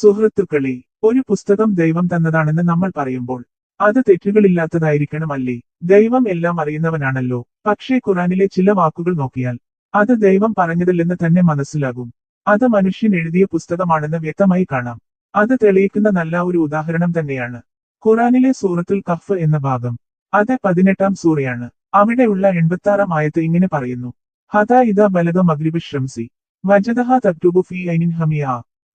സുഹൃത്തുക്കളെ ഒരു പുസ്തകം ദൈവം തന്നതാണെന്ന് നമ്മൾ പറയുമ്പോൾ അത് തെറ്റുകളില്ലാത്തതായിരിക്കണം അല്ലേ ദൈവം എല്ലാം അറിയുന്നവനാണല്ലോ. പക്ഷേ ഖുറാനിലെ ചില വാക്കുകൾ നോക്കിയാൽ അത് ദൈവം പറഞ്ഞതല്ലെന്ന് തന്നെ മനസ്സിലാകും. അത് മനുഷ്യൻ എഴുതിയ പുസ്തകമാണെന്ന് വ്യക്തമായി കാണാം. അത് തെളിയിക്കുന്ന നല്ല ഒരു ഉദാഹരണം തന്നെയാണ്. ഖുറാനിലെ സൂറത്തുൽ കഫ് എന്ന ഭാഗം അത് പതിനെട്ടാം സൂറയാണ്. അവിടെയുള്ള എൺപത്താറാം ആയത്ത് ഇങ്ങനെ പറയുന്നു. ഹദാ ഇദ ബലഗ മഗ്രിബ് ഷംസി വജദഹ തബ്റ്റുബു ഫി ഐനിൻ ഹമിയ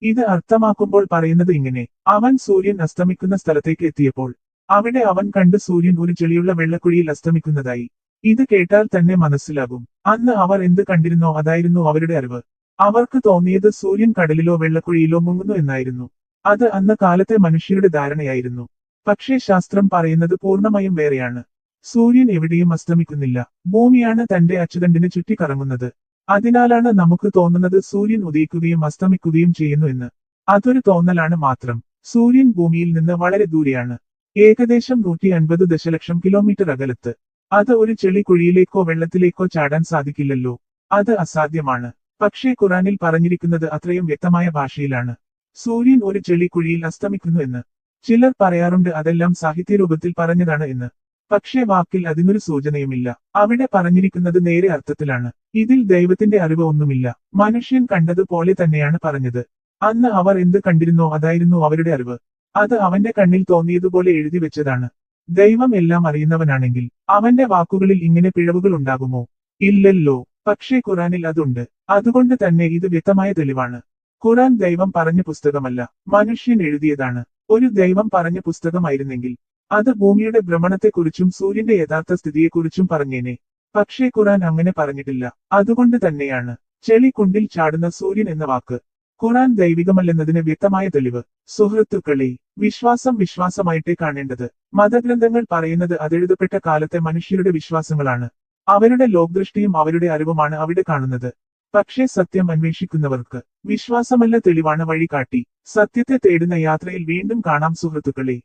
ഇത് അർത്ഥമാക്കുമ്പോൾ പറയുന്നത് ഇങ്ങനെ. അവൻ സൂര്യൻ അസ്തമിക്കുന്ന സ്ഥലത്തേക്ക് എത്തിയപ്പോൾ അവിടെ അവൻ കണ്ട് സൂര്യൻ ഒരു ചെളിയുള്ള വെള്ളക്കുഴിയിൽ അസ്തമിക്കുന്നതായി. ഇത് കേട്ടാൽ തന്നെ മനസ്സിലാകും. അന്ന് അവർ എന്ത് കണ്ടിരുന്നോ അതായിരുന്നു അവരുടെ അറിവ്. അവർക്ക് തോന്നിയത് സൂര്യൻ കടലിലോ വെള്ളക്കുഴിയിലോ മുങ്ങുന്നു എന്നായിരുന്നു. അത് അന്ന് കാലത്തെ മനുഷ്യരുടെ ധാരണയായിരുന്നു. പക്ഷേ ശാസ്ത്രം പറയുന്നത് പൂർണമായും വേറെയാണ്. സൂര്യൻ എവിടെയും അസ്തമിക്കുന്നില്ല. ഭൂമിയാണ് തന്റെ അച്ചുതണ്ടിന് ചുറ്റിക്കറങ്ങുന്നത്. അതിനാലാണ് നമുക്ക് തോന്നുന്നത് സൂര്യൻ ഉദയിക്കുകയും അസ്തമിക്കുകയും ചെയ്യുന്നു എന്ന്. അതൊരു തോന്നലാണ് മാത്രം. സൂര്യൻ ഭൂമിയിൽ നിന്ന് വളരെ ദൂരെയാണ്. ഏകദേശം നൂറ്റി അൻപത് ദശലക്ഷം കിലോമീറ്റർ അകലത്ത്. അത് ഒരു ചെളി കുഴിയിലേക്കോ വെള്ളത്തിലേക്കോ ചാടാൻ സാധിക്കില്ലല്ലോ. അത് അസാധ്യമാണ്. പക്ഷേ ഖുറാനിൽ പറഞ്ഞിരിക്കുന്നത് അത്രയും വ്യക്തമായ ഭാഷയിലാണ്. സൂര്യൻ ഒരു ചെളി കുഴിയിൽ അസ്തമിക്കുന്നു എന്ന്. ചിലർ പറയാറുണ്ട് അതെല്ലാം സാഹിത്യരൂപത്തിൽ പറഞ്ഞതാണ് എന്ന്. പക്ഷേ വാക്കിൽ അതിനൊരു സൂചനയുമില്ല. അവിടെ പറഞ്ഞിരിക്കുന്നത് നേരെ അർത്ഥത്തിലാണ്. ഇതിൽ ദൈവത്തിന്റെ അറിവ് ഒന്നുമില്ല. മനുഷ്യൻ കണ്ടതുപോലെ തന്നെയാണ് പറഞ്ഞത്. അന്ന് അവർ എന്ത് കണ്ടിരുന്നോ അതായിരുന്നു അവരുടെ അറിവ്. അത് അവന്റെ കണ്ണിൽ തോന്നിയതുപോലെ എഴുതി വെച്ചതാണ്. ദൈവം എല്ലാം അറിയുന്നവനാണെങ്കിൽ അവന്റെ വാക്കുകളിൽ ഇങ്ങനെ പിഴവുകൾ ഉണ്ടാകുമോ? ഇല്ലല്ലോ. പക്ഷേ ഖുറാനിൽ അതുണ്ട്. അതുകൊണ്ട് തന്നെ ഇത് വ്യക്തമായ തെളിവാണ്. ഖുറാൻ ദൈവം പറഞ്ഞ പുസ്തകമല്ല. മനുഷ്യൻ എഴുതിയതാണ്. ഒരു ദൈവം പറഞ്ഞ പുസ്തകമായിരുന്നെങ്കിൽ അത് ഭൂമിയുടെ ഭ്രമണത്തെക്കുറിച്ചും സൂര്യന്റെ യഥാർത്ഥ സ്ഥിതിയെക്കുറിച്ചും പറഞ്ഞേനെ. പക്ഷേ ഖുറാൻ അങ്ങനെ പറഞ്ഞിട്ടില്ല. അതുകൊണ്ട് തന്നെയാണ് ചെളി കുണ്ടിൽ ചാടുന്ന സൂര്യൻ എന്ന വാക്ക്. ഖുറാൻ ദൈവികമല്ലെന്നതിന് വ്യക്തമായ തെളിവ്. സുഹൃത്തുക്കളെ വിശ്വാസം വിശ്വാസമായിട്ടേ കാണേണ്ടത്. മതഗ്രന്ഥങ്ങൾ പറയുന്നത് അതെഴുതപ്പെട്ട കാലത്തെ മനുഷ്യരുടെ വിശ്വാസങ്ങളാണ്. അവരുടെ ലോകദൃഷ്ടിയും അവരുടെ അറിവുമാണ് അവിടെ കാണുന്നത്. പക്ഷേ സത്യം അന്വേഷിക്കുന്നവർക്ക് വിശ്വാസമല്ല തെളിവാണ് വഴികാട്ടി. സത്യത്തെ തേടുന്ന യാത്രയിൽ വീണ്ടും കാണാം സുഹൃത്തുക്കളെ.